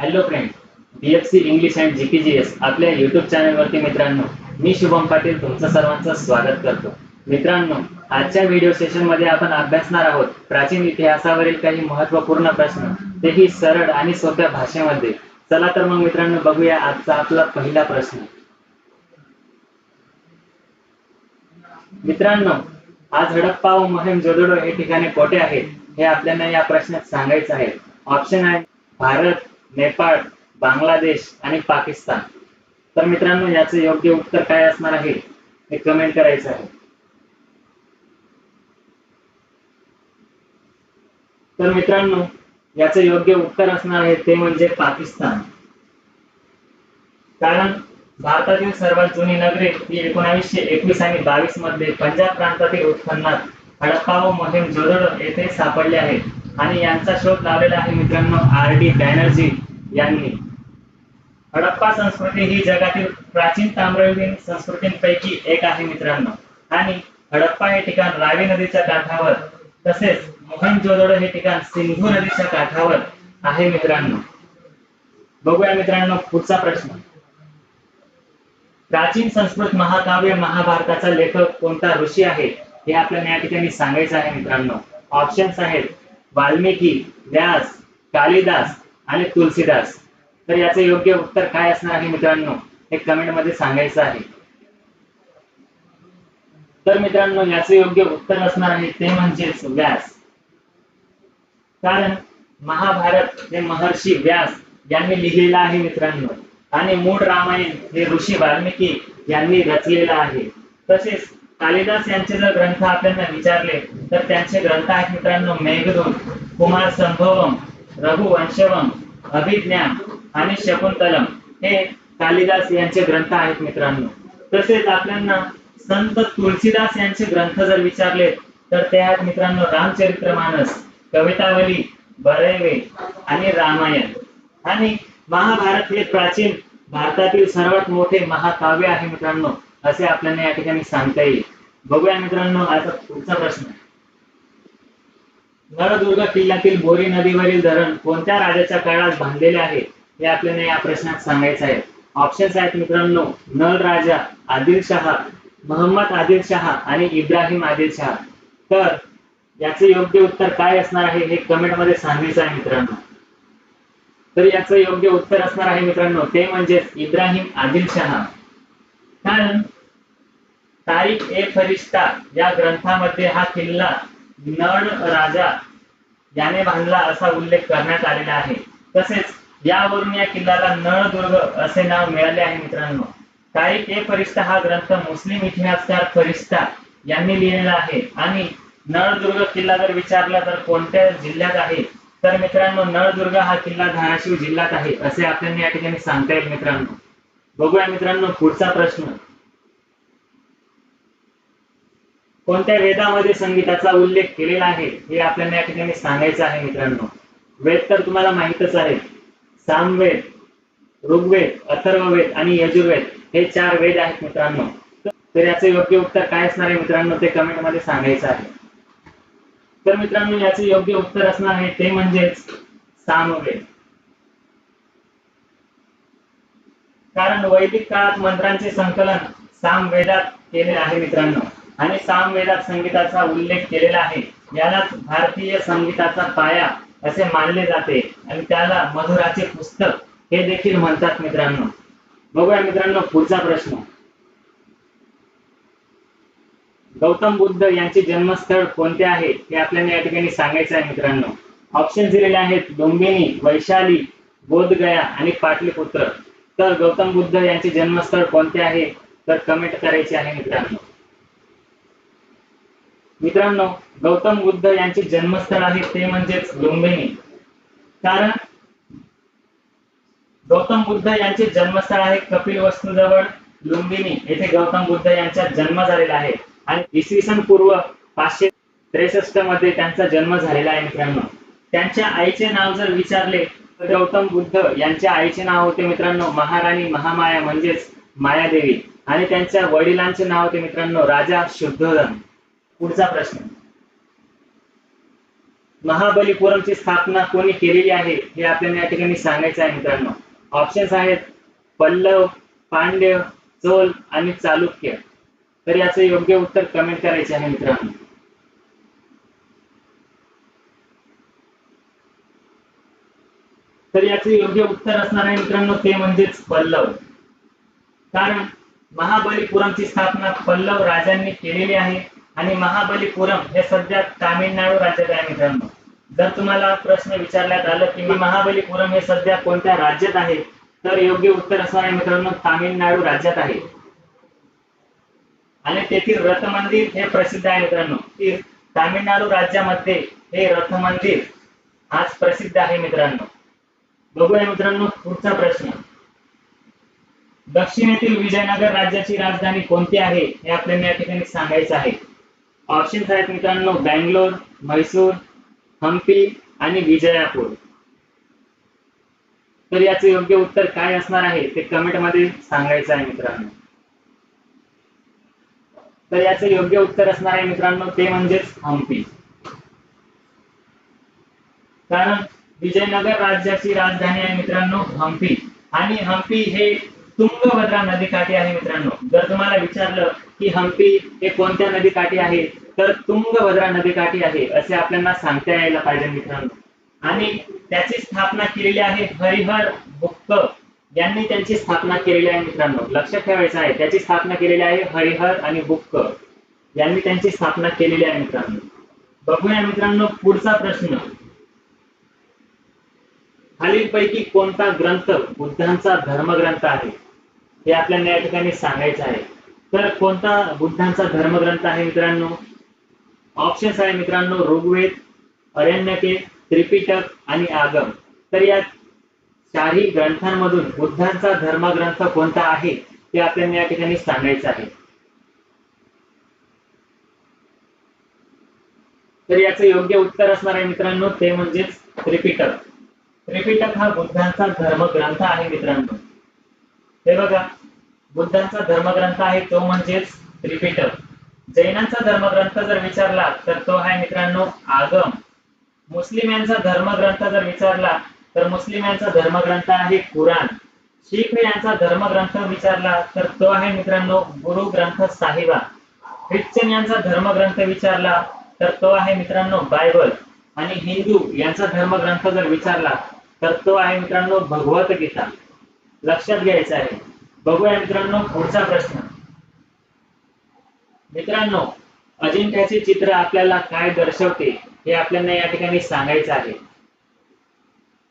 Hello friend C English and GPGS आपल्या YouTube चॅनलवरती मित्रांनो मी शुभम पाटील तुमचं सर्वांचं स्वागत करतो. मित्रांनो आजच्या व्हिडिओ सेशनमध्ये आपण अभ्यासणार आहोत प्राचीन इतिहासावरील काही महत्त्वपूर्ण प्रश्न. तेही सरळ आणि सोप्या भाषेमध्ये. चला तर मग मित्रांनो बघूया आजचा आपला पहिला प्रश्न. मित्रांनो आज हडप्पा व मोहेम जोदडो हे ठिकाणे कोठे आहेत? हे आपल्याला या प्रश्नात सांगायचं आहे. ऑप्शन आहे भारत. नेपाळ बांगलादेश आणि पाकिस्तान. तर मित्रांनो याचं योग्य उत्तर काय असणार आहे हे कमेंट करायचं आहे. तर मित्रांनो याचं योग्य उत्तर असणार आहे ते म्हणजे पाकिस्तान. कारण भारतातील सर्वात जुनी नगरे ही एकोणावीसशे एकवीस आणि बावीसमध्ये पंजाब प्रांतातील उत्खननात हडप्पा व मोहीम जोदडो येथे सापडले आहेत. आणि यांचा शोध लावलेला आहे मित्रांनो आर डी बॅनर्जी यांनी. हडप्पा संस्कृती ही जगातील प्राचीन ताम्रयुगीन संस्कृतींपैकी एक आहे मित्रांनो. आणि हडप्पा हे ठिकाण रावी नदीच्या काठावर तसेच मोहनजोदडो हे ठिकाण सिंधू नदीच्या काठावर आहे मित्रांनो. बघूया मित्रांनो पुढचा प्रश्न. प्राचीन संस्कृत महाकाव्य महाभारताचा लेखक कोणता ऋषी आहे हे आपल्याला या ठिकाणी सांगायचं आहे मित्रांनो. ऑप्शन्स आहेत. वाल्मिकी व्यास कालिदास आणि तुलसीदास. तर याचे योग्य उत्तर काय असणार आहे मित्रांनो? हे कमेंटमध्ये सांगायचं आहे. तर मित्रांनो याचे योग्य उत्तर असणार आहे ते म्हणजेच व्यास. कारण महाभारत हे महर्षी व्यास यांनी लिहिलेलं आहे मित्रांनो. आणि मूळ रामायण हे ऋषी वाल्मिकी यांनी रचलेलं आहे. तसेच कालिदास यांचे जर ग्रंथ आपल्याला विचारले तर त्यांचे ग्रंथ आहेत मित्रांनो मेघदूत कुमार संभवम रघुवंशवम अभिज्ञान आणि शकुंतलम. हे कालिदास यांचे ग्रंथ आहेत मित्रांनो. तसेच आपल्याला संत तुलसीदास यांचे ग्रंथ जर विचारले तर ते आहेत मित्रांनो रामचरित्रमानस कवितावली बरेवे आणि रामायण. आणि महाभारत हे प्राचीन भारतातील सर्वात मोठे महाकाव्य आहे मित्रांनो. असे आपल्याला या ठिकाणी सांगता येईल. बघूया मित्रांनो आता पुढचा प्रश्न. नळदुर्ग किल्ल्यातील बोरी नदीवरील धरण कोणत्या राजाच्या काळात बांधलेले आहे? हे आपल्याला या प्रश्नात सांगायचं आहे. ऑप्शन्स आहेत मित्रांनो नळ राजा आदिलशहा मोहम्मद आदिलशहा आणि इब्राहिम आदिलशहा तर याचे योग्य उत्तर काय असणार आहे हे कमेंटमध्ये सांगायचं आहे मित्रांनो. तर याचं योग्य उत्तर असणार आहे मित्रांनो ते म्हणजे इब्राहिम आदिलशहा कारण तारीख ए फरिश्ता या ग्रंथामध्ये हा किल्ला नळ राजा याने बांधला असा उल्लेख करण्यात आलेला आहे. तसेच यावरून या किल्ल्याला नळदुर्ग असे नाव मिळाले आहे मित्रांनो. तारीख ए फरिश्ता हा ग्रंथ मुस्लिम इतिहासकार फरिश्ता यांनी लिहिलेला आहे. आणि नळदुर्ग किल्ला जर विचारला तर कोणत्या जिल्ह्यात आहे? तर मित्रांनो नळदुर्ग हा किल्ला धाराशिव जिल्ह्यात आहे असे आपल्याला या ठिकाणी सांगता येईल मित्रांनो. बघूया मित्रांनो पुढचा प्रश्न. कोणत्या वेदामध्ये संगीताचा उल्लेख केलेला आहे? हे आपल्याला या ठिकाणी सांगायचं आहे मित्रांनो. वेद तर तुम्हाला माहितच आहे. सामवेद ऋग्वेद अथर्ववेद आणि यजुर्वेद हे चार वेद आहेत मित्रांनो. तर याचे योग्य उत्तर काय असणार आहे मित्रांनो? ते कमेंटमध्ये सांगायचं आहे. तर मित्रांनो याचे योग्य उत्तर असणार आहे ते म्हणजेच सामवेद. कारण वैदिक काळात मंत्रांचे संकलन सामवेदात केले आहे मित्रांनो. आणि सामवेदात संगीताचा उल्लेख केलेला आहे. यालाच भारतीय संगीताचा पाया असे मानले जाते. आणि त्याला मधुराचे पुस्तक हे देखील म्हणतात मित्रांनो. बघूया मित्रांनो पुढचा प्रश्न. गौतम बुद्ध यांचे जन्मस्थळ कोणते आहे हे आपल्याला या ठिकाणी सांगायचं आहे मित्रांनो. ऑप्शन दिलेले आहेत. डोंबिनी वैशाली बोधगया आणि पाटलीपुत्र. तर गौतम बुद्ध यांचे जन्मस्थळ कोणते आहे? तर कमेंट करायचे आहे मित्रांनो. मित्रांनो गौतम बुद्ध यांचे जन्मस्थळ आहे ते म्हणजेच लुंबिनी कारण गौतम बुद्ध यांचे जन्मस्थळ आहे कपिल वस्तू जवळ लुंबिनी येथे गौतम बुद्ध यांचा जन्म झालेला आहे. आणि इसवी सन पूर्व पाचशे त्रेसष्टमध्ये त्यांचा जन्म झालेला आहे मित्रांनो. त्यांच्या आईचे नाव जर विचारले तर गौतम बुद्ध यांच्या आईचे नाव होते मित्रांनो महाराणी महामाया म्हणजेच मायादेवी. आणि त्यांच्या वडिलांचे नाव होते मित्रांनो राजा शुद्धोधन पुढचा प्रश्न. महाबलीपुरमची स्थापना कोणी केलेली आहे हे आपल्याला या ठिकाणी सांगायचं आहे मित्रांनो. ऑप्शन्स आहेत पल्लव पांड्य चोल आणि चालुक्य. तर याचं योग्य उत्तर कमेंट करायचे आहे मित्रांनो. तर याचे योग्य उत्तर असणार आहे मित्रांनो ते म्हणजेच पल्लव. कारण महाबलीपुरमची स्थापना पल्लव राजांनी केलेली आहे आणि महाबलीपुरम हे सध्या तामिळनाडू राज्यात आहे मित्रांनो. जर तुम्हाला प्रश्न विचारण्यात आला की महाबलीपुरम हे सध्या कोणत्या राज्यात आहे तर योग्य उत्तर असणार आहे मित्रांनो तामिळनाडू राज्यात आहे. आणि तेथील रथ मंदिर हे प्रसिद्ध आहे मित्रांनो. तामिळनाडू राज्यामध्ये हे रथ मंदिर आज प्रसिद्ध आहे मित्रांनो. बघूया मित्रांनो पुढचा प्रश्न. दक्षिणेतील विजयनगर राज्याची राजधानी कोणती आहे? हे आपल्याला या ठिकाणी सांगायचं आहे. ऑप्शन्स आहेत मित्रांनो बँगलोर म्हैसूर हम्पी आणि विजयापूर. तर याचं योग्य उत्तर काय असणार आहे? ते कमेंटमध्ये सांगायचं आहे मित्रांनो. तर याचं योग्य उत्तर असणार आहे मित्रांनो ते म्हणजेच हम्पी. कारण विजयनगर राज्याची राजधानी आहे मित्रांनो हम्पी. आणि हम्पी हे तुंगभद्रा नदीकाठी आहे मित्रांनो. जर तुम्हाला विचारलं की हम्पी हे कोणत्या नदीकाठी आहे तर तुंगभद्रा नदीकाठी आहे असे आपल्याला सांगता यायला पाहिजे मित्रांनो. आणि त्याची स्थापना केलेली आहे हरिहर बुक्क यांनी त्यांची स्थापना केलेली आहे मित्रांनो. लक्षात ठेवायचं आहे. त्याची स्थापना केलेली आहे हरिहर आणि भुक्क. यांनी त्यांची स्थापना केलेली आहे मित्रांनो. बघूया मित्रांनो पुढचा प्रश्न. खालीलपैकी कोणता ग्रंथ बुद्धांचा धर्मग्रंथ आहे? हे आपल्याला या ठिकाणी सांगायचं आहे. तर कोणता बुद्धांचा धर्मग्रंथ आहे मित्रांनो? ऑप्शन्स आहे मित्रांनो ऋग्वेद अरण्यके त्रिपिटक आणि आगम. तर या चारही ग्रंथांमधून बुद्धांचा धर्मग्रंथ कोणता आहे? ते आपल्याला या ठिकाणी सांगायचं आहे. तर याचं योग्य उत्तर असणार आहे मित्रांनो ते म्हणजेच त्रिपिटक. त्रिपिटक हा बुद्धांचा धर्मग्रंथ आहे मित्रांनो. हे बघा बुद्धांचा धर्मग्रंथ आहे तो म्हणजेच त्रिपिटक. जैनांचा धर्मग्रंथ जर विचारला तर तो आहे मित्रांनो आगम. मुस्लिम यांचा धर्मग्रंथ जर विचारला तर मुस्लिम यांचा धर्मग्रंथ आहे कुराण. शीख यांचा धर्मग्रंथ विचारला तर तो आहे मित्रांनो गुरु ग्रंथ साहिबा. ख्रिश्चन यांचा धर्मग्रंथ विचारला तर तो आहे मित्रांनो बायबल. आणि हिंदू यांचा धर्मग्रंथ जर विचारला तर तो आहे मित्रांनो भगवत गीता. लक्षात घ्यायचं आहे. बघूया मित्रांनो पुढचा प्रश्न. मित्रांनो अजिंठ्याचे चित्र आपल्याला काय दर्शवते हे आपल्याला या ठिकाणी सांगायचं आहे.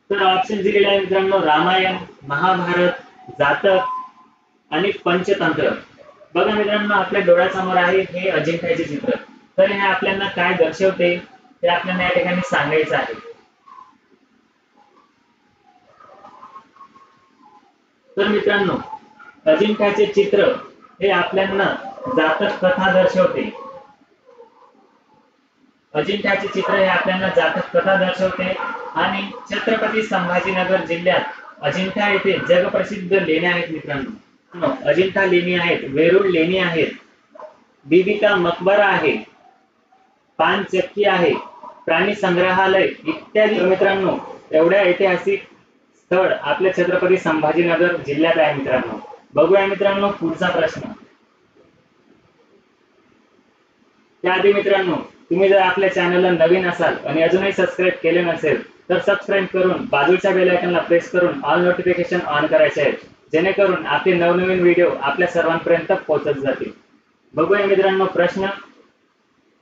तर ऑप्शन दिलेले आहे मित्रांनो रामायण महाभारत जातक आणि पंचतंत्र. बघा मित्रांनो आपल्या डोळ्यासमोर आहे हे अजिंठ्याचे चित्र. तर हे आपल्याला काय दर्शवते? ते आपल्याला या ठिकाणी सांगायचं आहे. तर मित्रांनो अजिंठ्याचे चित्र हे आपल्याला जातक कथा दर्शवते. अजिंठ्याचे चित्र हे आपल्याला जातक कथा दर्शवते आणि छत्रपती संभाजीनगर जिल्ह्यात अजिंठा येथे जगप्रसिद्ध लेण्या आहेत मित्रांनो. अजिंठा लेणी आहेत वेरूळ लेणी आहेत बिबिका मकबरा आहे पानचक्की आहे प्राणी संग्रहालय इत्यादी. मित्रांनो एवढ्या ऐतिहासिक स्थळ आपल्या छत्रपती संभाजीनगर जिल्ह्यात आहे मित्रांनो. बघूया मित्रांनो पुढचा प्रश्न. त्याआधी मित्रांनो तुम्ही जर आपल्या चॅनलला नवीन असाल आणि अजूनही सबस्क्राईब केले नसेल तर सबस्क्राईब करून बाजूच्या बेल प्रेस करून ऑल नोटिफिकेशन ऑन करायचे आहेत. जेणेकरून आपले नवनवीन व्हिडिओ आपल्या सर्वांपर्यंत पोहोचत जातील. बघूया मित्रांनो प्रश्न.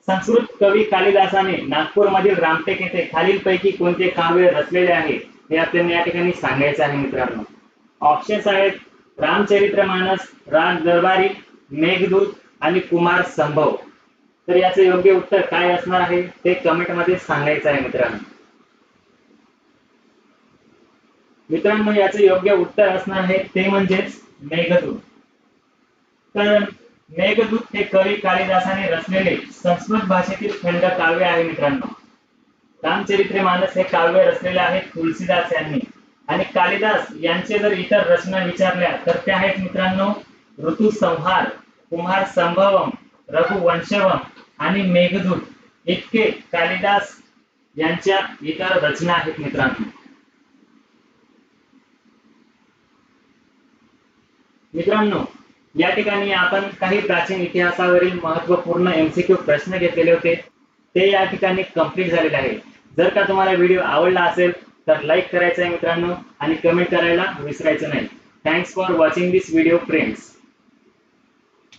संस्कृत कवी कालिदासाने नागपूरमधील रामटेक येथे खालीलपैकी कोणते काव्य रचलेले आहे हे आपल्याला या ठिकाणी सांगायचं आहे मित्रांनो. ऑप्शन्स आहेत रामचरित्रमानस राम दरबारी मेघदूत आणि कुमार संभव. तर याचे योग्य उत्तर काय असणार आहे ते कमेंटमध्ये सांगायचं आहे मित्रांनो. मित्रांनो याचे योग्य उत्तर असणार आहे ते म्हणजेच मेघदूत. कारण मेघदूत हे कवी कालिदासाने रचलेले संस्कृत भाषेतील खंड काव्य आहे मित्रांनो. रामचरित्र मानस हे काव्य रचलेले आहे तुलसीदास यांनी. आणि कालिदास यांचे जर इतर रचना विचारल्या तर त्या आहेत मित्रांनो ऋतुसंहार कुमार संभवम रघुवंशवम आणि मेघदूत. इतके कालिदास यांच्या इतर रचना आहेत मित्रांनो. मित्रांनो या ठिकाणी आपण काही प्राचीन इतिहासावरील महत्त्वपूर्ण एमसीक्यू प्रश्न घेतलेले होते. ते या ठिकाणी कंप्लीट झालेले आहे जर का तुम्हाला व्हिडिओ आवडला असेल तर लाईक करायचं आहे मित्रांनो आणि कमेंट करायला विसरायचं नाही. Thanks for watching this video friends